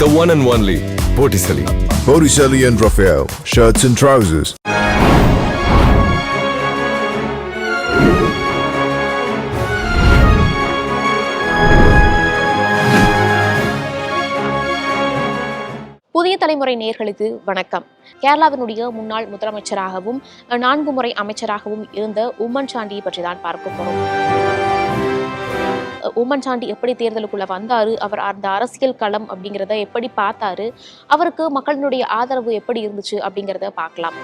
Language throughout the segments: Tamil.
The one and only Botticelli. Botticelli and Raphael, shirts and trousers. புதிய தலைமுறை நேர்களுக்கு வணக்கம் கேரளாவினுடைய முன்னாள் முதலமைச்சராகவும் நான்கு முறை அமைச்சராகவும் இருந்த உம்மன் சாண்டியை பற்றி தான் பார்க்க போறோம் உம்மன் சாண்டி எப்படி தேர்தலுக்குள்ள வந்தாரு? அவர் அந்த அரசியல் களம் அப்படிங்கிறத எப்படி பார்த்தாரு? அவருக்கு மக்களினுடைய ஆதரவு எப்படி இருந்துச்சு அப்படிங்கிறத பார்க்கலாம்.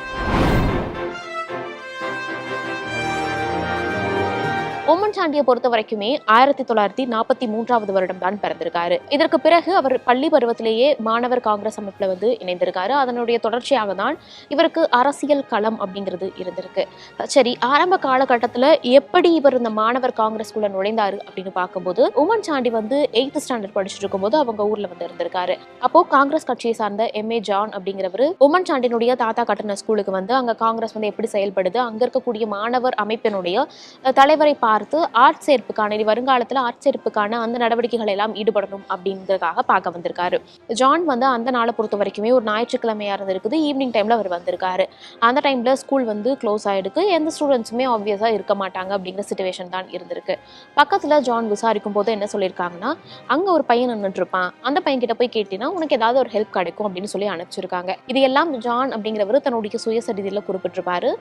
உம்மன் சாண்டியை பொறுத்த வரைக்குமே ஆயிரத்தி தொள்ளாயிரத்தி நாற்பத்தி மூன்றாவது வருடம் தான் பிறந்திருக்காரு. இதற்கு பிறகு அவர் பள்ளி பருவத்திலேயே மாணவர் காங்கிரஸ் அமைப்பில் வந்து இணைந்திருக்காரு. அதனுடைய தொடர்ச்சியாக தான் இவருக்கு அரசியல் களம் அப்படிங்கிறது இருந்திருக்கு. சரி ஆரம்ப காலகட்டத்துல எப்படி இவர் இந்த மாணவர் காங்கிரஸ்குள்ள நுழைந்தாரு அப்படின்னு பார்க்கும்போது உமன் சாண்டி வந்து எயித்து ஸ்டாண்டர்ட் படிச்சுட்டு இருக்கும்போது அவங்க ஊர்ல வந்து இருந்திருக்காரு. அப்போ காங்கிரஸ் கட்சியை சார்ந்த எம் ஏ ஜான் அப்படிங்கிறவர் உமன் சாண்டினுடைய தாத்தா கட்டின ஸ்கூலுக்கு வந்து அங்க காங்கிரஸ் வந்து எப்படி செயல்படுது? அங்க இருக்கக்கூடிய மாணவர் அமைப்பினுடைய தலைவரை தலைவரை பார்த்து ஆர்ட் சேர்ப்புக்கான இனி வருங்காலத்தில் ஆர்ட் சேர்ப்புக்கான அந்த நடவடிக்கைகள் எல்லாம் ஈடுபடணும் அப்படிங்கிறதுக்காக பார்க்க வந்திருக்காரு. ஜான் வந்து அந்த நாளை பொறுத்த வரைக்குமே ஒரு ஞாயிற்றுக்கிழமையாக இருந்திருக்குது. ஈவினிங் டைமில் அவர் வந்திருக்காரு. அந்த டைமில் ஸ்கூல் வந்து க்ளோஸ் ஆகிடுக்கு எந்த ஸ்டூடெண்ட்ஸுமே ஆப்வியஸாக இருக்க மாட்டாங்க அப்படிங்கிற சுச்சுவேஷன் தான் இருந்திருக்கு. பக்கத்தில் ஜான் விசாரிக்கும் போது என்ன சொல்லியிருக்காங்கன்னா அங்கே ஒரு பையன் நின்றுருப்பான் அந்த பையன் கிட்ட போய் கேட்டினா உனக்கு ஏதாவது ஒரு ஹெல்ப் கிடைக்கும் அப்படின்னு சொல்லி அனுப்பிச்சிருக்காங்க. இது எல்லாம் ஜான் அப்படிங்கிறவர் தன்னுடைய சுயசரிதியில் குறிப்பிட்டிருப்பாரு.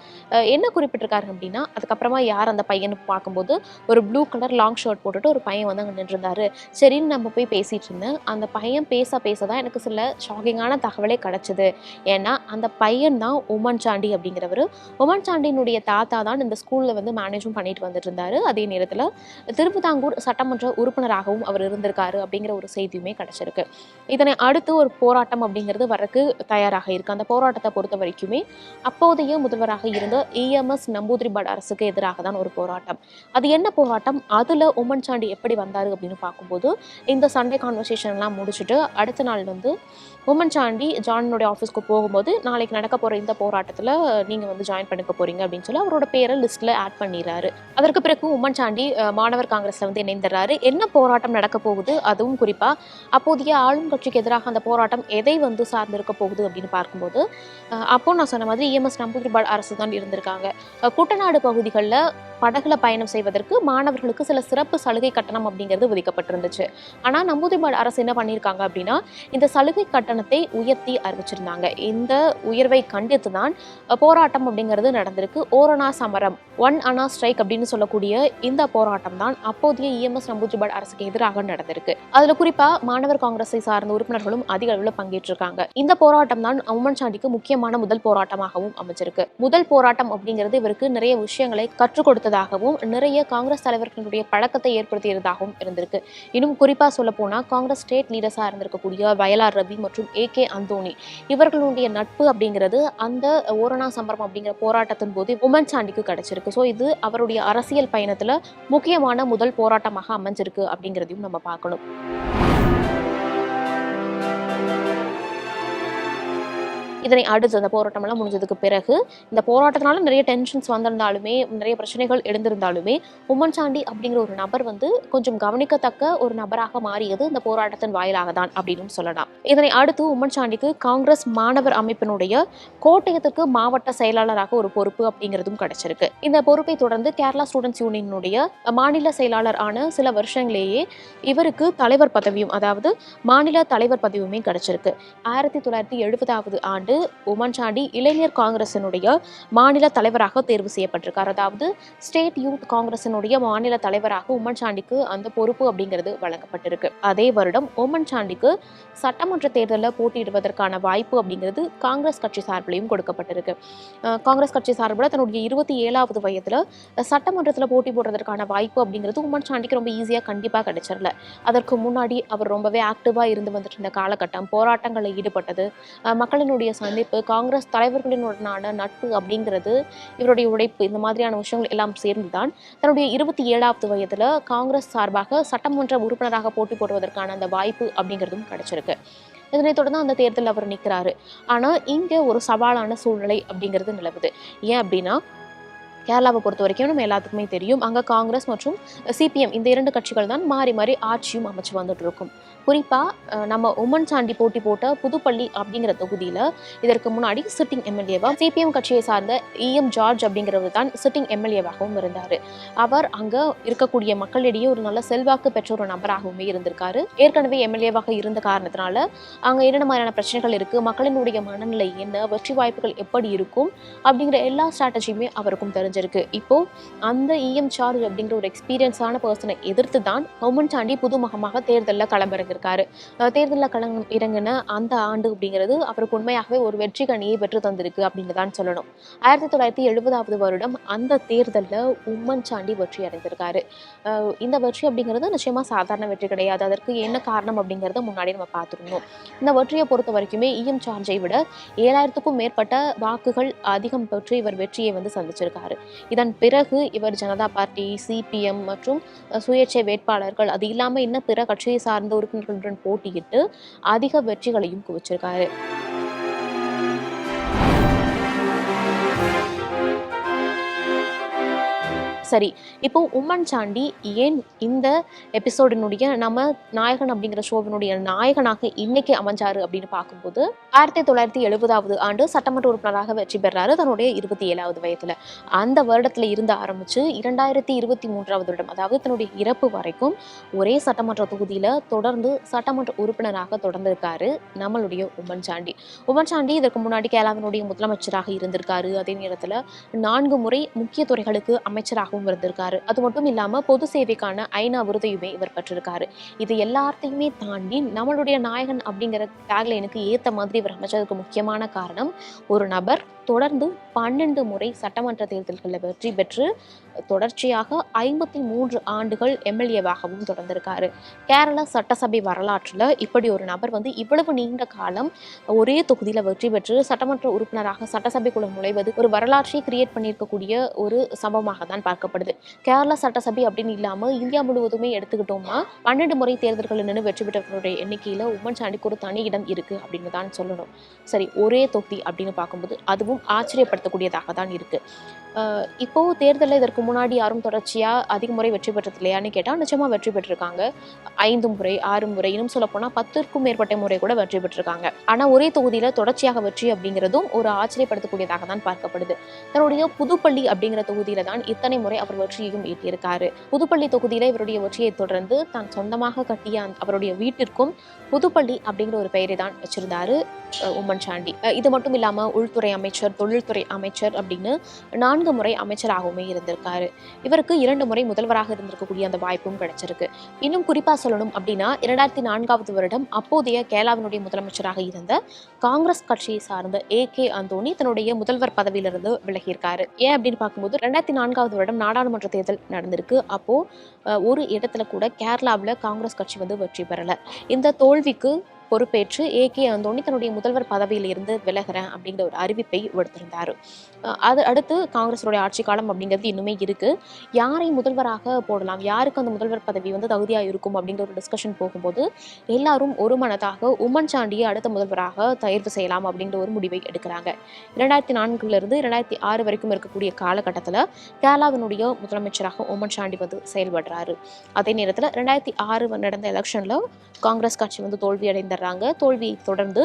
என்ன குறிப்பிட்டிருக்காரு அப்படின்னா அதுக்கப்புறமா யார் அந்த பையனை பார்க்கும்போது ஒரு ப்ளூ கலர் லாங் ஷர்ட் போட்டுட்டு ஒரு பையன் வந்து அங்கே நின்றுருந்தாரு. சரின்னு நம்ம போய் பேசிட்டு இருந்தேன். அந்த பையன் பேச பேச தான் எனக்கு சில ஷாக்கிங்கான தகவலே கிடச்சிது. ஏன்னா அந்த பையன் தான் உமன் சாண்டி அப்படிங்கிறவர். உமன் சாண்டியினுடைய தாத்தா தான் இந்த ஸ்கூலில் வந்து மேனேஜும் பண்ணிட்டு வந்துட்டு இருந்தாரு அதே நேரத்தில் திருவிதாங்கூர் சட்டமன்ற உறுப்பினராகவும் அவர் இருந்திருக்காரு அப்படிங்கிற ஒரு செய்தியுமே கிடச்சிருக்கு. இதனை அடுத்து ஒரு போராட்டம் அப்படிங்கிறது வரக்கு தயாராக இருக்கு. அந்த போராட்டத்தை பொறுத்த வரைக்குமே அப்போதைய முதல்வராக இருந்த இஎம்எஸ் நம்பூதிரி பட் அரசுக்கு எதிராக தான் ஒரு போராட்டம். அது என்ன போராட்டம்? அதில் உம்மன் சாண்டி எப்படி வந்தார் அப்படின்னு பார்க்கும்போது இந்த சண்டே கான்வர்சேஷன்லாம் முடிச்சுட்டு அடுத்த நாள் வந்து உமன் சாண்டி ஜானுடைய ஆஃபீஸ்க்கு போகும்போது நாளைக்கு நடக்க போகிற இந்த போராட்டத்தில் நீங்கள் வந்து ஜாயின் பண்ணிக்க போகிறீங்க அப்படின்னு சொல்லி அவரோட பேரை லிஸ்ட்டில் ஆட் பண்ணிடுறாரு. அதற்கு பிறகு உமன் சாண்டி மாணவர் காங்கிரஸில் வந்து இணைந்துடுறாரு. என்ன போராட்டம் நடக்க போகுது? அதுவும் குறிப்பாக அப்போதைய ஆளும் கட்சிக்கு எதிராக அந்த போராட்டம் எதை வந்து சார்ந்திருக்க போகுது அப்படின்னு பார்க்கும்போது அப்போது அப்போ நான் சொன்ன மாதிரி இஎம்எஸ் நம்பூதிரிபாடு அரசு தான் இருந்திருக்காங்க. குட்டநாடு பகுதிகளில் படகுல பயணம் செய்வதற்கு மாணவர்களுக்கு சில சிறப்பு சலுகை கட்டணம் அப்படிங்கிறது விதிக்கப்பட்டிருந்துச்சு. ஆனால் நம்பூதிரிபாடு அரசு என்ன பண்ணியிருக்காங்க அப்படின்னா இந்த சலுகை கட்டணம் கட்டணத்தை உயர்த்தி அறிவிச்சிருந்தாங்க. இந்த உயர்வை கண்டித்து தான் போராட்டம் அப்படிங்கிறது நடந்திருக்கு. ஓரணா சமரம் ஒன் அனா ஸ்ட்ரைக் அப்படின்னு சொல்லக்கூடிய இந்த போராட்டம் தான் அப்போதைய இஎம்எஸ் நம்பூஜிபாட் அரசுக்கு எதிராக நடந்திருக்கு. அதுல குறிப்பா மாணவர் காங்கிரஸை சார்ந்த உறுப்பினர்களும் அதிக அளவில் பங்கேற்றிருக்காங்க. இந்த போராட்டம் தான் உம்மன் சாண்டிக்கு முக்கியமான முதல் போராட்டமாகவும் அமைச்சிருக்கு முதல் போராட்டம் அப்படிங்கிறது இவருக்கு நிறைய விஷயங்களை கற்றுக் கொடுத்ததாகவும் நிறைய காங்கிரஸ் தலைவர்களுடைய பழக்கத்தை ஏற்படுத்தியதாகவும் இருந்திருக்கு. இன்னும் குறிப்பா சொல்ல போனா காங்கிரஸ் ஸ்டேட் லீடர்ஸா இருந்திருக்கக்கூடிய வயலார் ரவி மற்றும் ஏ கே அந்தோணி. இவர்களுடைய நட்பு அப்படிங்கிறது அந்த ஓரணா சம்பரம் அப்படிங்கிற போராட்டத்தின் போது உமன் சாண்டிக்கு கிடைச்சிருக்கு. ஸோ இது அவருடைய அரசியல் பயணத்துல முக்கியமான முதல் போராட்டமாக அமைஞ்சிருக்கு அப்படிங்கிறதையும் நம்ம பார்க்கணும். இதனை அடுத்து அந்த போராட்டமெல்லாம் முடிஞ்சதுக்கு பிறகு இந்த போராட்டத்தினால நிறைய டென்ஷன்ஸ் வந்திருந்தாலுமே நிறைய பிரச்சனைகள் எழுந்திருந்தாலுமே உம்மன் சாண்டி அப்படிங்கிற ஒரு நபர் வந்து கொஞ்சம் கவனிக்கத்தக்க ஒரு நபராக மாறியது இந்த போராட்டத்தின் வாயிலாக தான் அப்படின்னு சொல்லலாம். இதனை அடுத்து உம்மன் சாண்டிக்கு காங்கிரஸ் மாணவர் அமைப்பினுடைய கோட்டயத்துக்கு மாவட்ட செயலாளராக ஒரு பொறுப்பு அப்படிங்கிறதும் கிடைச்சிருக்கு. இந்த பொறுப்பை தொடர்ந்து கேரளா ஸ்டூடெண்ட்ஸ் யூனியனுடைய மாநில செயலாளர் ஆன சில வருஷங்களேயே இவருக்கு தலைவர் பதவியும் அதாவது மாநில தலைவர் பதவியுமே கிடைச்சிருக்கு. ஆயிரத்தி தொள்ளாயிரத்தி எழுபதாவது ஆண்டு வந்து சாண்டி இளைஞர் காங்கிரசினுடைய மாநில தலைவராக தேர்வு செய்யப்பட்டிருக்கார். அதாவது ஸ்டேட் யூத் காங்கிரசினுடைய மாநில தலைவராக உமன் சாண்டிக்கு அந்த பொறுப்பு அப்படிங்கிறது வழங்கப்பட்டிருக்கு. அதே வருடம் உமன்சாண்டிக்கு சட்டமன்ற தேர்தலில் போட்டியிடுவதற்கான வாய்ப்பு அப்படிங்கிறது காங்கிரஸ் கட்சி சார்பிலையும் கொடுக்கப்பட்டிருக்கு. காங்கிரஸ் கட்சி சார்பில் தன்னுடைய இருபத்தி ஏழாவது வயதில் சட்டமன்றத்தில் போட்டி போடுறதற்கான வாய்ப்பு அப்படிங்கிறது உமன் சாண்டிக்கு ரொம்ப ஈஸியாக கண்டிப்பாக கிடைச்சிடல அதற்கு முன்னாடி அவர் ரொம்பவே ஆக்டிவாக இருந்து வந்துட்டு இருந்த காலகட்டம் போராட்டங்களில் ஈடுபட்டது மக்களினுடைய சந்திப்பு காங்கிரஸ் தலைவர்களினுடனான நட்பு அப்படிங்கிறது இவருடைய உழைப்பு இந்த மாதிரியான விஷயங்கள் எல்லாம் சேர்ந்துதான் தன்னுடைய இருபத்தி ஏழாவது வயதுல காங்கிரஸ் சார்பாக சட்டமன்ற உறுப்பினராக போட்டி போடுவதற்கான அந்த வாய்ப்பு அப்படிங்கிறதும் கிடைச்சிருக்கு. இதனைத் தொடர்ந்து அந்த தேர்தலில் அவர் நிற்கிறாரு. ஆனால் இங்கே ஒரு சவாலான சூழ்நிலை அப்படிங்கிறது நிலவுது. ஏன் அப்படின்னா கேரளாவை பொறுத்த வரைக்கும் நம்ம எல்லாத்துக்குமே தெரியும் அங்கே காங்கிரஸ் மற்றும் சிபிஎம் இந்த இரண்டு கட்சிகள் தான் மாறி மாறி ஆட்சியும் அமைச்சு வந்துட்டு இருக்கும். குறிப்பாக நம்ம உமன் சாண்டி போட்டி போட்ட புதுப்பள்ளி அப்படிங்கிற தொகுதியில் இதற்கு முன்னாடி சிட்டிங் எம்எல்ஏவா சிபிஎம் கட்சியை சார்ந்த இஎம் ஜார்ஜ் அப்படிங்கிறவர் தான் சிட்டிங் எம்எல்ஏவாகவும் இருந்தார். அவர் அங்கே இருக்கக்கூடிய மக்களிடையே ஒரு நல்ல செல்வாக்கு பெற்ற ஒரு நபராகவுமே இருந்திருக்காரு. ஏற்கனவே எம்எல்ஏவாக இருந்த காரணத்தினால அங்கே என்னென்ன மாதிரியான பிரச்சனைகள் இருக்குது மக்களினுடைய மனநிலை என்ன வெற்றி வாய்ப்புகள் எப்படி இருக்கும் அப்படிங்கிற எல்லா ஸ்ட்ராட்டஜியுமே அவருக்கும் தெரிஞ்சிருக்கு. இப்போ அந்த இஎம் சார்ஜ் அப்படிங்கிற ஒரு எக்ஸ்பீரியன்ஸான பர்சனை எதிர்த்து தான் உமன் சாண்டி புதுமுகமாக தேர்தலில் களமிறங்கியிருக்காரு வந்திருக்காரு. தேர்தலில் களம் இறங்கின அந்த ஆண்டு அப்படிங்கிறது அவருக்கு உண்மையாகவே ஒரு வெற்றி கணியை பெற்று தந்திருக்கு அப்படின்னு தான் சொல்லணும். ஆயிரத்தி தொள்ளாயிரத்தி எழுபதாவது வருடம் அந்த தேர்தலில் உம்மன் சாண்டி வெற்றி அடைந்திருக்காரு. இந்த வெற்றி அப்படிங்கிறது நிச்சயமாக சாதாரண வெற்றி கிடையாது. அதற்கு என்ன காரணம் அப்படிங்கிறத முன்னாடி நம்ம பார்த்துருந்தோம். இந்த வெற்றியை பொறுத்த வரைக்குமே இஎம் சார்ஜை விட ஏழாயிரத்துக்கும் மேற்பட்ட வாக்குகள் அதிகம் பெற்று இவர் வெற்றியை வந்து சந்திச்சிருக்காரு. இதன் பிறகு இவர் ஜனதா பார்ட்டி சிபிஎம் மற்றும் சுயேட்சை வேட்பாளர்கள் அது இல்லாமல் இன்னும் பிற கட்சியை சார்ந்த உறுப்பினர் உறுப்பினர்களுடன் போட்டியிட்டு அதிக வெற்றிகளையும் குவிச்சிருக்காரு. சரி இப்போ உம்மன் சாண்டி ஏன் இந்த எபிசோடினுடைய நம்ம நாயகன் அப்படிங்கிற ஷோவினுடைய நாயகனாக இன்னைக்கு அமைஞ்சாரு அப்படின்னு பார்க்கும்போது ஆயிரத்தி தொள்ளாயிரத்தி எழுபதாவது ஆண்டு சட்டமன்ற உறுப்பினராக வெற்றி பெறாரு தன்னுடைய இருபத்தி ஏழாவது வயதுல. அந்த வருடத்துல இருந்து ஆரம்பிச்சு இரண்டாயிரத்தி இருபத்தி மூன்றாவது வருடம் அதாவது தன்னுடைய இறப்பு வரைக்கும் ஒரே சட்டமன்ற தொகுதியில தொடர்ந்து சட்டமன்ற உறுப்பினராக தொடர்ந்திருக்காரு நம்மளுடைய உம்மன் சாண்டி. உம்மன் சாண்டி இதற்கு முன்னாடி கேரளாவினுடைய முதலமைச்சராக இருந்திருக்காரு. அதே நேரத்துல நான்கு முறை முக்கிய துறைகளுக்கு அமைச்சராக அமைச்சராகவும் இருந்திருக்காரு அது மட்டும் இல்லாம பொது சேவைக்கான ஐநா விருதையுமே இவர் பெற்றிருக்காரு. இது எல்லாத்தையுமே தாண்டி நம்மளுடைய நாயகன் அப்படிங்கிற டேக்லைனுக்கு ஏத்த மாதிரி இவர் அமைச்சதுக்கு முக்கியமான காரணம் ஒரு நபர் தொடர்ந்து பன்னெண்டு முறை சட்டமன்ற தேர்தல்களில் வெற்றி பெற்று தொடர்ச்சியாக ஐம்பத்தி மூன்று ஆண்டுகள் எம்எல்ஏவாகவும் தொடர்ந்திருக்காரு. கேரளா சட்டசபை வரலாற்றில் இப்படி ஒரு நபர் வந்து இவ்வளவு நீண்ட காலம் ஒரே தொகுதியில் வெற்றி பெற்று சட்டமன்ற உறுப்பினராக சட்டசபைக்குள்ள நுழைவது ஒரு வரலாற்றை கிரியேட் பண்ணியிருக்கக்கூடிய ஒரு சம்பவமாக தான் பார்க்கப்படுது. கேரளா சட்டசபை அப்படின்னு இல்லாமல் இந்தியா முழுவதுமே எடுத்துக்கிட்டோம்னா பன்னெண்டு முறை தேர்தல்களில் நின்று வெற்றி பெற்றவர்களுடைய எண்ணிக்கையில் உம்மன் சாண்டிக்கு ஒரு தனி இடம் இருக்குது அப்படின்னு தான் சொல்லணும். சரி ஒரே தொகுதி அப்படின்னு பார்க்கும்போது அதுவும் ஆச்சரியப்படுத்தக்கூடியதாக தான் இருக்கு இப்போ தேர்தலில் இதற்கு முன்னாடி யாரும் தொடர்ச்சியாக அதிக முறை வெற்றி பெற்றது இல்லையான்னு கேட்டால் நிச்சயமாக வெற்றி பெற்றிருக்காங்க. ஐந்து முறை ஆறு முறை இன்னும் சொல்லப்போனால் பத்திற்கும் மேற்பட்ட முறை கூட வெற்றி பெற்றிருக்காங்க. ஆனால் ஒரே தொகுதியில் தொடர்ச்சியாக வெற்றி அப்படிங்கிறதும் ஒரு ஆச்சரியப்படுத்தக்கூடியதாக தான் பார்க்கப்படுது. தன்னுடைய புதுப்பள்ளி அப்படிங்கிற தொகுதியில தான் இத்தனை முறை அவர் வெற்றியையும் ஈட்டியிருக்காரு. புதுப்பள்ளி தொகுதியில இவருடைய வெற்றியை தொடர்ந்து தான் சொந்தமாக கட்டிய அவருடைய வீட்டிற்கும் புதுப்பள்ளி அப்படிங்கிற ஒரு பெயரை தான் வச்சிருந்தாரு உம்மன் சாண்டி இது மட்டும் இல்லாம உள்துறை அமைச்சர் தொழில்துறை அமைச்சர் அப்படின்னு நான்கு முறை அமைச்சராகவுமே இருந்திருக்காரு. இவருக்கு இரண்டு முறை முதல்வராக இருந்திருக்கக்கூடிய அந்த வாய்ப்பும் கிடைச்சிருக்கு. இன்னும் குறிப்பா சொல்லணும் அப்படின்னா இரண்டாயிரத்தி நான்காவது வருடம் அப்போதைய கேரளாவினுடைய முதலமைச்சராக இருந்த காங்கிரஸ் கட்சியை சார்ந்த ஏ கே அந்தோனி தன்னுடைய முதல்வர் பதவியிலிருந்து விலகியிருக்காரு. ஏன் அப்படின்னு பார்க்கும்போது ரெண்டாயிரத்தி நான்காவது வருடம் நாடாளுமன்ற தேர்தல் நடந்திருக்கு. அப்போ ஒரு இடத்துல கூட கேரளாவில் காங்கிரஸ் கட்சி வந்து வெற்றி பெறல. இந்த தோல்விக்கு பொறுப்பேற்று ஏ. கே. அந்தோணி தன்னுடைய முதல்வர் பதவியில் இருந்து விலகிறேன் அப்படிங்கிற ஒரு அறிவிப்பை விடுத்திருந்தார். அது அடுத்து காங்கிரஸோடைய ஆட்சி காலம் அப்படிங்கிறது இன்னுமே இருக்கு. யாரை முதல்வராக போடலாம்? யாருக்கு அந்த முதல்வர் பதவி வந்து தகுதியா இருக்கும் அப்படிங்கிற ஒரு டிஸ்கஷன் போகும்போது எல்லாரும் ஒரு மனதாக உம்மன் சாண்டியை அடுத்த முதல்வராக தேர்வு செய்யலாம் அப்படிங்கிற ஒரு முடிவை எடுக்கிறாங்க. இரண்டாயிரத்தி நான்குல இருந்து இரண்டாயிரத்தி ஆறு வரைக்கும் இருக்கக்கூடிய காலகட்டத்தில் கேரளாவினுடைய முதலமைச்சராக உம்மன் சாண்டி வந்து செயல்படுறாரு. அதே நேரத்தில் ரெண்டாயிரத்தி ஆறு நடந்த எலெக்ஷன்ல காங்கிரஸ் கட்சி வந்து தோல்வி அடைந்துடுறாங்க தோல்வியை தொடர்ந்து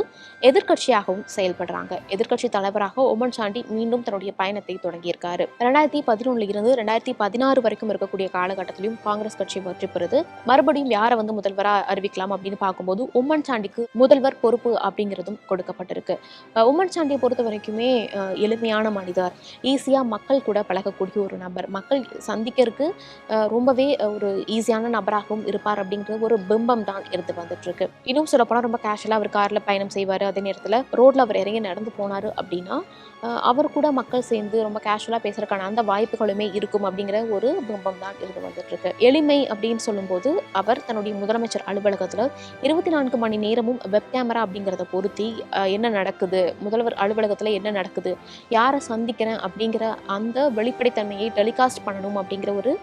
எதிர்கட்சியாகவும் செயல்படுறாங்க. எதிர்கட்சி தலைவராக உமன் சாண்டி மீண்டும் தன்னுடைய பயணத்தை தொடங்கியிருக்காரு. ரெண்டாயிரத்தி பதினொன்னுல இருந்து ரெண்டாயிரத்தி பதினாறு வரைக்கும் இருக்கக்கூடிய காலகட்டத்திலும் காங்கிரஸ் கட்சி வெற்றி பெறுது. மறுபடியும் யாரை வந்து முதல்வரா அறிவிக்கலாம் அப்படின்னு பார்க்கும்போது உம்மன் சாண்டிக்கு முதல்வர் பொறுப்பு அப்படிங்கிறதும் கொடுக்கப்பட்டிருக்கு. உம்மன் சாண்டியை பொறுத்த வரைக்குமே எளிமையான மனிதர். ஈஸியா மக்கள் கூட பழகக்கூடிய ஒரு நபர். மக்கள் சந்திக்கிறதுக்கு ரொம்பவே ஒரு ஈஸியான நபராகவும் இருப்பார் அப்படிங்கிற ஒரு பிம்பம் தான் இருந்து வந்துட்டு இருக்கு. இன்னும் சொல்ல போனா ரொம்ப கேஷுவலாக அவர் காரில் பயணம் செய்வார். அதே நேரத்தில் ரோட்டில் அவர் இறங்கி நடந்து போனாரு அப்படின்னா அவர் கூட மக்கள் சேர்ந்து ரொம்ப கேஷுவலாக பேசுறதுக்கான அந்த வாய்ப்புகளுமே இருக்கும் அப்படிங்கிற ஒரு பிம்பம் தான் இருந்து வந்துட்டுருக்கு. எளிமை அப்படின்னு சொல்லும்போது அவர் தன்னுடைய முதலமைச்சர் அலுவலகத்தில் இருபத்தி நான்கு மணி நேரமும் வெப் கேமரா அப்படிங்கிறத பொருத்தி என்ன நடக்குது முதல்வர் அலுவலகத்தில் என்ன நடக்குது யாரை சந்திக்கிறேன் அப்படிங்கிற அந்த வெளிப்படைத்தன்மையை டெலிகாஸ்ட் பண்ணணும் அப்படிங்கிற ஒரு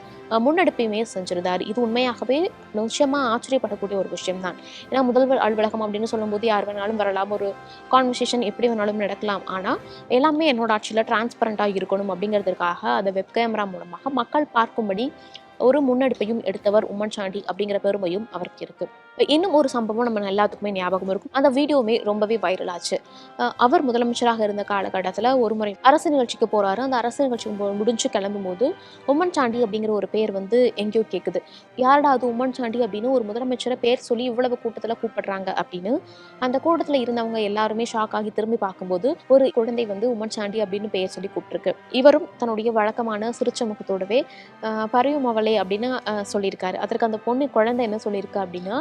முன்னெடுப்பையுமே செஞ்சிருந்தார். இது உண்மையாகவே நிச்சயமா ஆச்சரியப்படக்கூடிய ஒரு விஷயம் தான் ஏன்னா முதல்வர் அலுவலகம் அப்படின்னு சொல்லும்போது யார் வேணாலும் வரலாம். ஒரு கான்வர்சேஷன் எப்படி வேணாலும் நடக்கலாம். ஆனால் எல்லாமே என்னோட ஆட்சியில் டிரான்ஸ்பரண்ட்டாக இருக்கணும் அப்படிங்கிறதுக்காக அந்த வெப் கேமரா மூலமாக மக்கள் பார்க்கும்படி ஒரு முன்னெடுப்பையும் எடுத்தவர் உம்மன் சாண்டி அப்படிங்கிற பெருமையும் அவருக்கு இருக்குது இன்னும் ஒரு சம்பவம் நம்ம எல்லாத்துக்குமே ஞாபகம் இருக்கும். அந்த வீடியோவுமே ரொம்பவே வைரல் ஆச்சு. அவர் முதலமைச்சராக இருந்த காலகட்டத்தில் ஒரு முறை அரசு நிகழ்ச்சிக்கு போறாரு. அந்த அரசு நிகழ்ச்சி முடிஞ்சு கிளம்பும்போது உம்மன் சாண்டி அப்படிங்கிற ஒரு பேர் வந்து எங்கேயோ கேட்குது யாரடா அது உம்மன் சாண்டி? அப்படின்னு ஒரு முதலமைச்சரை பேர் சொல்லி இவ்வளவு கூட்டத்தில் கூப்பிடுறாங்க அப்படின்னு அந்த கூட்டத்தில் இருந்தவங்க எல்லாருமே ஷாக் ஆகி திரும்பி பார்க்கும்போது ஒரு குழந்தை வந்து உம்மன் சாண்டி அப்படின்னு பெயர் சொல்லி கூப்பிட்டுருக்கு. இவரும் தன்னுடைய வழக்கமான சிரிச்ச முகத்தோடவே அஹ், அவளே அப்படின்னு சொல்லியிருக்காரு. அதற்கு அந்த பொண்ணு குழந்தை என்ன சொல்லியிருக்கு அப்படின்னா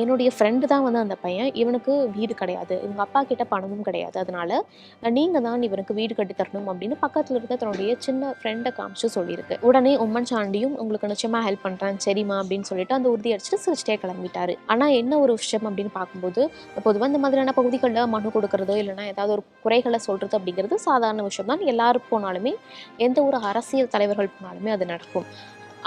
என்னுடைய ஃப்ரெண்டு தான் வந்து அந்த பையன். இவனுக்கு வீடு கிடையாது. இவங்க அப்பா கிட்ட பணமும் கிடையாது. அதனால நீங்கள் தான் இவனுக்கு வீடு கட்டி தரணும் அப்படின்னு பக்கத்தில் இருக்க தன்னுடைய சின்ன ஃப்ரெண்டை காமிச்சு சொல்லியிருக்கு. உடனே உம்மன் சாண்டியும் உங்களுக்கு நிச்சயமாக ஹெல்ப் பண்ணுறேன் சரிம்மா அப்படின்னு சொல்லிட்டு அந்த உறுதி அடிச்சுட்டு சிரிச்சிட்டே கிளம்பிட்டாரு. ஆனால் என்ன ஒரு விஷயம் அப்படின்னு பார்க்கும்போது பொதுவாக இந்த மாதிரியான பகுதிகளில் மனு கொடுக்கறதோ இல்லைன்னா ஏதாவது ஒரு குறைகளை சொல்றது அப்படிங்கிறது சாதாரண விஷயம் தான். எல்லாரும் போனாலுமே எந்த ஒரு அரசியல் தலைவர்கள் போனாலுமே அது நடக்கும்.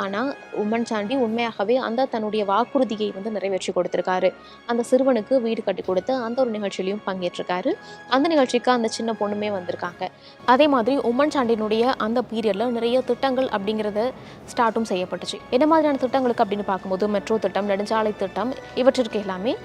ஆனால் உம்மன் சாண்டி உண்மையாகவே அந்த தன்னுடைய வாக்குறுதியை வந்து நிறைவேற்றி கொடுத்துருக்காரு. அந்த சிறுவனுக்கு வீடு கட்டி கொடுத்து அந்த ஒரு நிகழ்ச்சியிலையும் பங்கேற்றிருக்காரு. அந்த நிகழ்ச்சிக்கு அந்த சின்ன பொண்ணுமே வந்திருக்காங்க. அதே மாதிரி உம்மன் சாண்டினுடைய அந்த பீரியடில் நிறைய திட்டங்கள் அப்படிங்கிறத ஸ்டார்ட்டும் செய்யப்பட்டுச்சு. என்ன மாதிரியான திட்டங்களுக்கு அப்படின்னு பார்க்கும்போது மெட்ரோ திட்டம் நெடுஞ்சாலை திட்டம் இவற்றிற்கு எல்லாமே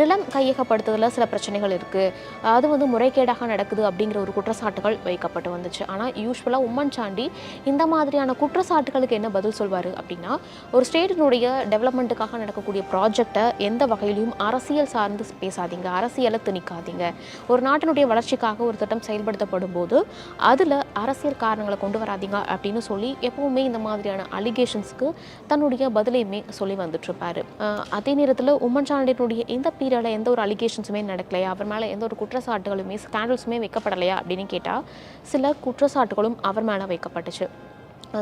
நிலம் கையகப்படுத்துதலில் சில பிரச்சனைகள் இருக்குது அது வந்து முறைகேடாக நடக்குது அப்படிங்கிற ஒரு குற்றச்சாட்டுகள் வைக்கப்பட்டு வந்துச்சு. ஆனால் யூஸ்வலாக உம்மன் சாண்டி இந்த மாதிரியான குற்றச்சாட்டுகளுக்கு என்ன பதில் சொல்வார்? அப்படின்னா ஒரு ஸ்டேட்டினுடைய டெவலப்மெண்ட்டுக்காக நடக்கக்கூடிய ப்ராஜெக்டை எந்த வகையிலையும் அரசியல் சார்ந்து பேசாதீங்க அரசியலை திணிக்காதீங்க. ஒரு நாட்டினுடைய வளர்ச்சிக்காக ஒரு திட்டம் செயல்படுத்தப்படும் போது அதில் அரசியல் காரணங்களை கொண்டு வராதீங்க அப்படின்னு சொல்லி எப்பவுமே இந்த மாதிரியான அலிகேஷன்ஸ்க்கு தன்னுடைய பதிலையுமே சொல்லி வந்துட்டு இருப்பாரு அஹ் அதே நேரத்தில் உம்மன் சாண்டினுடைய இந்த பீரியடில் எந்த ஒரு அலிகேஷன்ஸுமே நடக்கலையா? அவர் மேலே எந்த ஒரு குற்றச்சாட்டுகளுமே ஸ்கேண்டல்ஸுமே வைக்கப்படலையா அப்படின்னு கேட்டால் சில குற்றச்சாட்டுகளும் அவர் மேலே வைக்கப்பட்டுச்சு.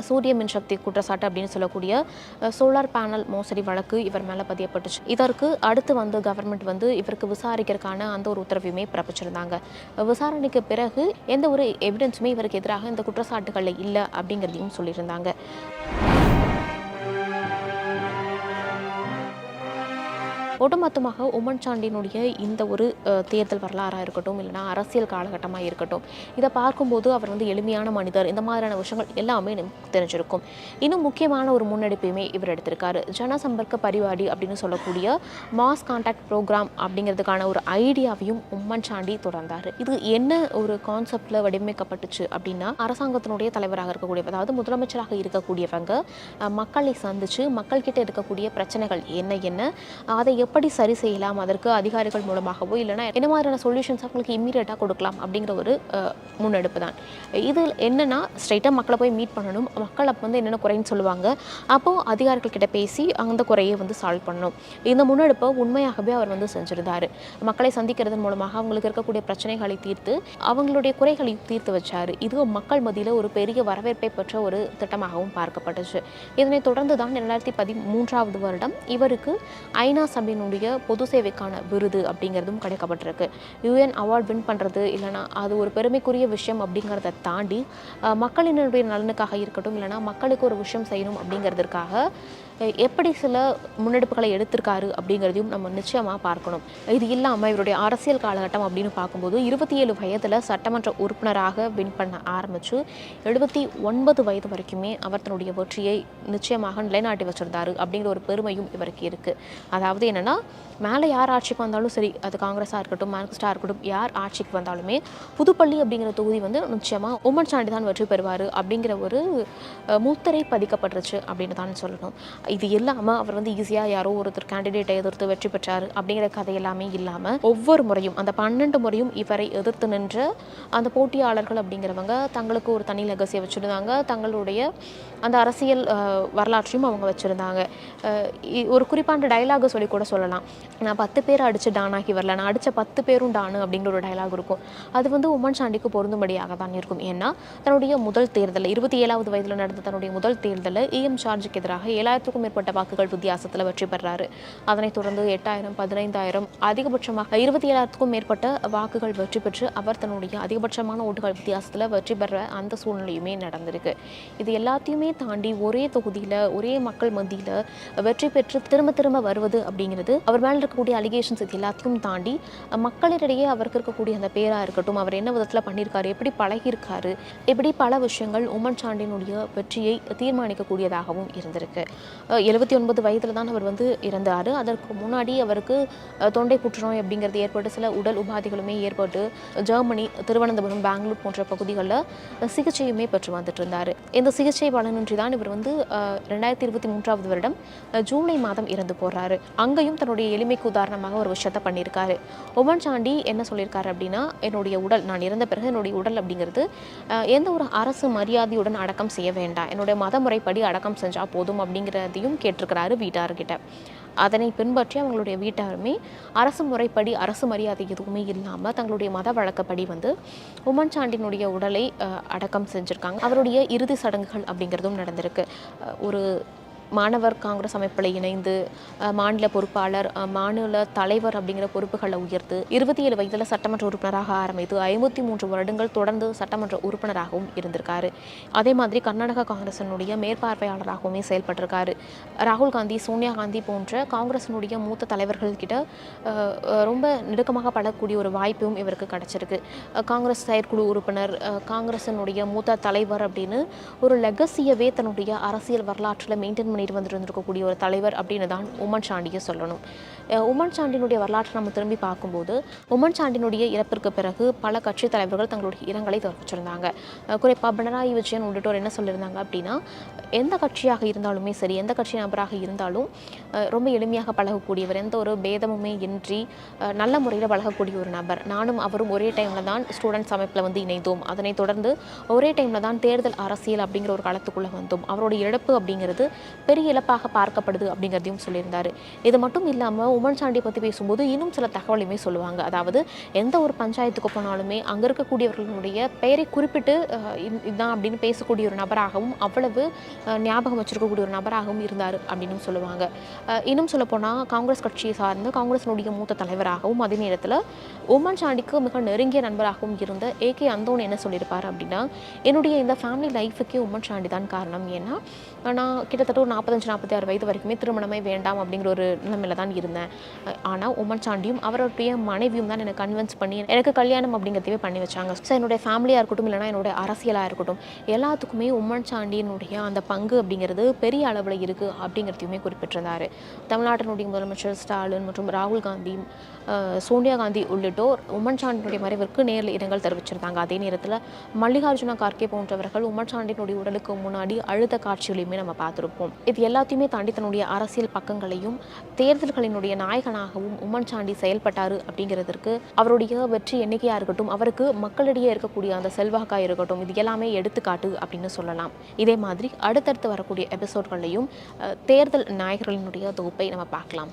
சூரிய மின்சக்தி குற்றச்சாட்டு அப்படின்னு சொல்லக்கூடிய சோலார் பேனல் மோசடி வழக்கு இவர் மேலே பதியப்பட்டுச்சு. இதற்கு அடுத்து வந்து கவர்மெண்ட் வந்து இவருக்கு விசாரிக்கிறதுக்கான அந்த ஒரு உத்தரவையுமே பிறப்பிச்சிருந்தாங்க. விசாரணைக்கு பிறகு எந்த ஒரு எவிடன்ஸுமே இவருக்கு எதிராக இந்த குற்றச்சாட்டுகளில் இல்லை அப்படிங்கிறதையும் சொல்லியிருந்தாங்க. ஒட்டுமொத்தமாக உம்மன் சாண்டினுடைய இந்த ஒரு தேர்தல் வரலாறாக இருக்கட்டும் இல்லைனா அரசியல் காலகட்டமாக இருக்கட்டும் இதை பார்க்கும்போது அவர் வந்து எளிமையான மனிதர் இந்த மாதிரியான விஷயங்கள் எல்லாமே நமக்கு தெரிஞ்சிருக்கும். இன்னும் முக்கியமான ஒரு முன்னெடுப்பையுமே இவர் எடுத்திருக்காரு. ஜனசம்பர்க்க பரிவாடி அப்படின்னு சொல்லக்கூடிய மாஸ் கான்டாக்ட் ப்ரோக்ராம் அப்படிங்கிறதுக்கான ஒரு ஐடியாவையும் உம்மன் சாண்டி தொடர்ந்தார். இது என்ன ஒரு கான்செப்டில் வடிவமைக்கப்பட்டுச்சு அப்படின்னா அரசாங்கத்தினுடைய தலைவராக இருக்கக்கூடிய அதாவது முதலமைச்சராக இருக்கக்கூடியவங்க மக்களை சந்திச்சு மக்கள்கிட்ட இருக்கக்கூடிய பிரச்சனைகள் என்ன என்ன அதை எப்படி சரி செய்யலாம்? அதற்கு அதிகாரிகள் மூலமாகவோ இல்லைன்னா என்ன மாதிரியான சொல்யூஷன்ஸ் அவங்களுக்கு இம்மீடியட்டாக கொடுக்கலாம் அப்படிங்கிற ஒரு முன்னெடுப்பு தான் இது என்னன்னா ஸ்ட்ரைட்டாக மக்களை போய் மீட் பண்ணணும். மக்கள் அப்போ வந்து என்னென்ன குறைன்னு சொல்லுவாங்க. அப்போது அதிகாரிகள் கிட்ட பேசி அந்த குறையை வந்து சால்வ் பண்ணணும். இந்த முன்னெடுப்பை உண்மையாகவே அவர் வந்து செஞ்சுருந்தார். மக்களை சந்திக்கிறதன் மூலமாக அவங்களுக்கு இருக்கக்கூடிய பிரச்சனைகளை தீர்த்து அவங்களுடைய குறைகளை தீர்த்து வச்சார். இது மக்கள் மத்தியில் ஒரு பெரிய வரவேற்பை பெற்ற ஒரு திட்டமாகவும் பார்க்கப்பட்டுச்சு. இதனைத் தொடர்ந்து தான் ரெண்டாயிரத்தி பதிமூன்றாவது வருடம் இவருக்கு ஐநா யூஎன்னுடைய பொது சேவைக்கான விருது அப்படிங்கிறதும் கிடைக்கப்பட்டிருக்கு. யூஎன் அவார்ட் வின் பண்ணுறது இல்லைனா அது ஒரு பெருமைக்குரிய விஷயம் அப்படிங்கிறத தாண்டி மக்களினுடைய நலனுக்காக இருக்கட்டும் இல்லைனா மக்களுக்கு ஒரு விஷயம் செய்யணும் அப்படிங்கிறதுக்காக எப்படி சில முன்னெடுப்புகளை எடுத்திருக்காரு அப்படிங்கிறதையும் நம்ம நிச்சயமாக பார்க்கணும். இது இல்லாமல் இவருடைய அரசியல் காலகட்டம் அப்படின்னு பார்க்கும்போது இருபத்தி ஏழு வயதில் சட்டமன்ற உறுப்பினராக வின் பண்ண ஆரம்பித்து எழுபத்தி ஒன்பது வயது வரைக்குமே அவர் தன்னுடைய வெற்றியை நிச்சயமாக நிலைநாட்டி வச்சிருந்தாரு அப்படிங்கிற ஒரு பெருமையும் இவருக்கு இருக்குது அதாவது என்னென்னா மேலே யார் ஆட்சிக்கு வந்தாலும் சரி அது காங்கிரஸாக இருக்கட்டும் மார்க்சிஸ்டாக இருக்கட்டும் யார் ஆட்சிக்கு வந்தாலுமே புதுப்பள்ளி அப்படிங்கிற தொகுதி வந்து நிச்சயமாக உம்மன் சாண்டி தான் வெற்றி பெறுவார் அப்படிங்கிற ஒரு மூத்தரை முத்திரை பதிக்கப்பட்டுருச்சு அப்படின்னு தான் சொல்லணும். இது இல்லாமல் அவர் வந்து ஈஸியாக யாரோ ஒருத்தர் கேண்டிடேட்டை எதிர்த்து வெற்றி பெற்றார் அப்படிங்கிற கதை எல்லாமே இல்லாமல் ஒவ்வொரு முறையும் அந்த பன்னெண்டு முறையும் இவரை எதிர்த்து நின்ற அந்த போட்டியாளர்கள் அப்படிங்கிறவங்க தங்களுக்கு ஒரு தனி லெகசியை வச்சுருந்தாங்க. தங்களுடைய அந்த அரசியல் வரலாற்றையும் அவங்க வச்சுருந்தாங்க. ஒரு குறிப்பான டைலாக சொல்லி கூட சொல்லலாம். நான் பத்து பேர் அடித்து டானாகி வரல. நான் அடித்த பத்து பேரும் டானு அப்படிங்கிற ஒரு டைலாக் இருக்கும். அது வந்து உமன் சாண்டிக்கு பொருந்தும்படியாக தான் இருக்கும். ஏன்னா தன்னுடைய முதல் தேர்தலில் இருபத்தி ஏழாவது வயதில் நடந்த தன்னுடைய முதல் தேர்தலில் ஏஎம் சார்ஜுக்கு எதிராக ஏழாயிரத்துக்கும் மேற்பட்ட வாக்குகள் வித்தியாசத்தில் வெற்றி பெறாரு. அதனைத் தொடர்ந்து எட்டாயிரம் பதினைந்தாயிரம் அதிகபட்சமாக இருபத்தி ஏழாயிரத்துக்கும் மேற்பட்ட வாக்குகள் வெற்றி பெற்று அவர் தன்னுடைய அதிகபட்சமான ஓட்டுகள் வித்தியாசத்தில் வெற்றி பெற அந்த சூழ்நிலையுமே நடந்திருக்கு. இது எல்லாத்தையுமே தாண்டி ஒரே தொகுதியில் ஒரே மக்கள் மத்தியில் வெற்றி பெற்று திரும்ப திரும்ப வருவது அப்படிங்கிறது அவர் மேலே இருக்கக்கூடிய அலிகேஷன்ஸ் இது எல்லாத்தையும் தாண்டி மக்களிடையே அவருக்கு இருக்கக்கூடிய அந்த பேராக இருக்கட்டும் அவர் என்ன விதத்தில் பண்ணியிருக்காரு எப்படி பழகியிருக்காரு இப்படி பல விஷயங்கள் உமன் சாண்டினுடைய வெற்றியை தீர்மானிக்கக்கூடியதாகவும் இருந்திருக்கு. எழுபத்தி ஒன்பது வயதில் தான் அவர் வந்து இறந்தார். அதற்கு முன்னாடி அவருக்கு தொண்டை புற்றுநோய் அப்படிங்கிறது ஏற்பட்டு சில உடல் உபாதைகளுமே ஏற்பட்டு ஜெர்மனி திருவனந்தபுரம் பெங்களூர் போன்ற பகுதிகளில் சிகிச்சையுமே பெற்று வந்துட்டு இருந்தார். இந்த சிகிச்சை பலனின்றி தான் இவர் வந்து ரெண்டாயிரத்தி இருபத்தி மூன்றாவது வருடம் ஜூலை மாதம் இறந்து போகிறாரு அங்கேயும் தன்னுடைய எளிமைக்கு உதாரணமாக ஒரு விஷயத்தை பண்ணியிருக்காரு. உமன் சாண்டி என்ன சொல்லியிருக்காரு அப்படின்னா என்னுடைய உடல் நான் இறந்த பிறகு என்னுடைய உடல் அப்படிங்கிறது எந்த ஒரு அரசு மரியாதையுடன் அடக்கம் செய்ய வேண்டாம். என்னுடைய மத முறைப்படி அடக்கம் செஞ்சால் போதும் அப்படிங்கிறதையும் கேட்டிருக்கிறாரு வீட்டார்கிட்ட அதனை பின்பற்றி அவங்களுடைய வீட்டாருமே அரசு முறைப்படி அரசு மரியாதை எதுவுமே இல்லாமல் தங்களுடைய மத வழக்கப்படி வந்து உமன் சாண்டினுடைய உடலை அடக்கம் செஞ்சுருக்காங்க. அவருடைய இறுதி சடங்குகள் அப்படிங்கிறதும் நடந்திருக்கு. ஒரு மாணவர் காங்கிரஸ் அமைப்பில் இணைந்து மாநில பொறுப்பாளர் மாநில தலைவர் அப்படிங்கிற பொறுப்புகளை உயர்த்து இருபத்தி ஏழு வயதில் சட்டமன்ற உறுப்பினராக ஆரம்பித்து ஐம்பத்தி மூன்று வருடங்கள் தொடர்ந்து சட்டமன்ற உறுப்பினராகவும் இருந்திருக்காரு. அதே மாதிரி கர்நாடக காங்கிரசினுடைய மேற்பார்வையாளராகவுமே செயல்பட்டிருக்காரு. ராகுல் காந்தி சோனியா காந்தி போன்ற காங்கிரசினுடைய மூத்த தலைவர்கள்கிட்ட ரொம்ப நெருக்கமாக படக்கூடிய ஒரு வாய்ப்பும் இவருக்கு கிடைச்சிருக்கு. காங்கிரஸ் செயற்குழு உறுப்பினர் அஹ், காங்கிரசினுடைய மூத்த தலைவர் அப்படின்னு ஒரு லெகசியவே தன்னுடைய அரசியல் வரலாற்றில் மெயின்டைன் பண்ணிட்டு வந்துட்டு இருந்திருக்கக்கூடிய ஒரு தலைவர் அப்படின்னு தான் உமன் சாண்டியை சொல்லணும். உமன் சாண்டினுடைய வரலாற்றை நம்ம திரும்பி பார்க்கும்போது உமன் சாண்டினுடைய இறப்பிற்கு பிறகு பல கட்சி தலைவர்கள் தங்களுடைய இரங்கலை தெரிவிச்சிருந்தாங்க. குறிப்பாக பினராயி விஜயன் உள்ளிட்டோர் என்ன சொல்லியிருந்தாங்க அப்படின்னா எந்த கட்சியாக இருந்தாலுமே சரி எந்த கட்சி நபராக இருந்தாலும் ரொம்ப எளிமையாக பழகக்கூடியவர் எந்த ஒரு பேதமுமே இன்றி நல்ல முறையில் பழகக்கூடிய ஒரு நபர். நானும் அவரும் ஒரே டைமில் தான் ஸ்டூடெண்ட்ஸ் அமைப்பில் வந்து இணைந்தோம். அதனைத் தொடர்ந்து ஒரே டைமில் தான் தேர்தல் அரசியல் அப்படிங்கிற ஒரு காலத்துக்குள்ளே வந்தோம். அவருடைய இழப்பு அப்படிங்கிறது பெரிய இழப்பாக பார்க்கப்படுது அப்படிங்கிறதையும் சொல்லியிருந்தார். இது மட்டும் இல்லாமல் உமன் சாண்டியை பற்றி பேசும்போது இன்னும் சில தகவலையுமே சொல்லுவாங்க. அதாவது எந்த ஒரு பஞ்சாயத்துக்கு போனாலுமே அங்கே இருக்கக்கூடியவர்களுடைய பெயரை குறிப்பிட்டு இதுதான் அப்படின்னு பேசக்கூடிய ஒரு நபராகவும் அவ்வளவு ஞாபகம் வச்சிருக்கக்கூடிய ஒரு நபராகவும் இருந்தார் அப்படின்னு சொல்லுவாங்க. இன்னும் சொல்லப்போனால் காங்கிரஸ் கட்சியை சார்ந்த காங்கிரஸினுடைய மூத்த தலைவராகவும் அதே நேரத்தில் உமன் சாண்டிக்கு மிக நெருங்கிய நண்பராகவும் இருந்த ஏ கே அந்தோன் என்ன சொல்லியிருப்பார் அப்படின்னா என்னுடைய இந்த ஃபேமிலி லைஃபுக்கே உமன் சாண்டி தான் காரணம். ஏன்னா நான் கிட்டத்தட்ட ஒரு நாற்பத்தஞ்சு நாற்பத்தி ஆறு வயது வரைக்குமே திருமணமே வேண்டாம் அப்படிங்கிற ஒரு நிலைமையில தான் இருந்தேன். ஆனால் உமன் சாண்டியும் அவருடைய மனைவியும் தான் எனக்கு கன்வின்ஸ் பண்ணி எனக்கு கல்யாணம் அப்படிங்கிறதையே பண்ணி வச்சாங்க. ஸோ என்னுடைய ஃபேமிலியாக இருக்கட்டும் இல்லைனா என்னுடைய அரசியலாக இருக்கட்டும் எல்லாத்துக்குமே உமன் சாண்டியினுடைய அந்த பங்கு அப்படிங்கிறது பெரிய அளவில் இருக்குது அப்படிங்கிறதையுமே குறிப்பிட்டிருந்தார். தமிழ்நாட்டினுடைய முதலமைச்சர் ஸ்டாலின் மற்றும் ராகுல் காந்தி சோனியா காந்தி உள்ளிட்டோர் உமன் சாண்டினுடைய மறைவிற்கு நேரில் இரங்கல் தெரிவிச்சிருந்தாங்க. அதே நேரத்தில் மல்லிகார்ஜுன கார்கே போன்றவர்கள் உமன் சாண்டினுடைய உடலுக்கு முன்னாடி அழுத காட்சிகளையும் நம்ம பார்த்துருப்போம். இது எல்லாத்தையுமே தாண்டி தன்னுடைய அரசியல் பக்கங்களையும் தேர்தல்களினுடைய நாயகனாகவும் உம்மன் சாண்டி செயல்பட்டாரு அப்படிங்கிறதுக்கு அவருடைய வெற்றி எண்ணிக்கையாக இருக்கட்டும் அவருக்கு மக்களிடையே இருக்கக்கூடிய அந்த செல்வாக்காக இருக்கட்டும் இது எல்லாமே எடுத்துக்காட்டு அப்படின்னு சொல்லலாம். இதே மாதிரி அடுத்தடுத்து வரக்கூடிய எபிசோட்களையும் தேர்தல் நாயகர்களினுடைய தொகுப்பை நம்ம பார்க்கலாம்.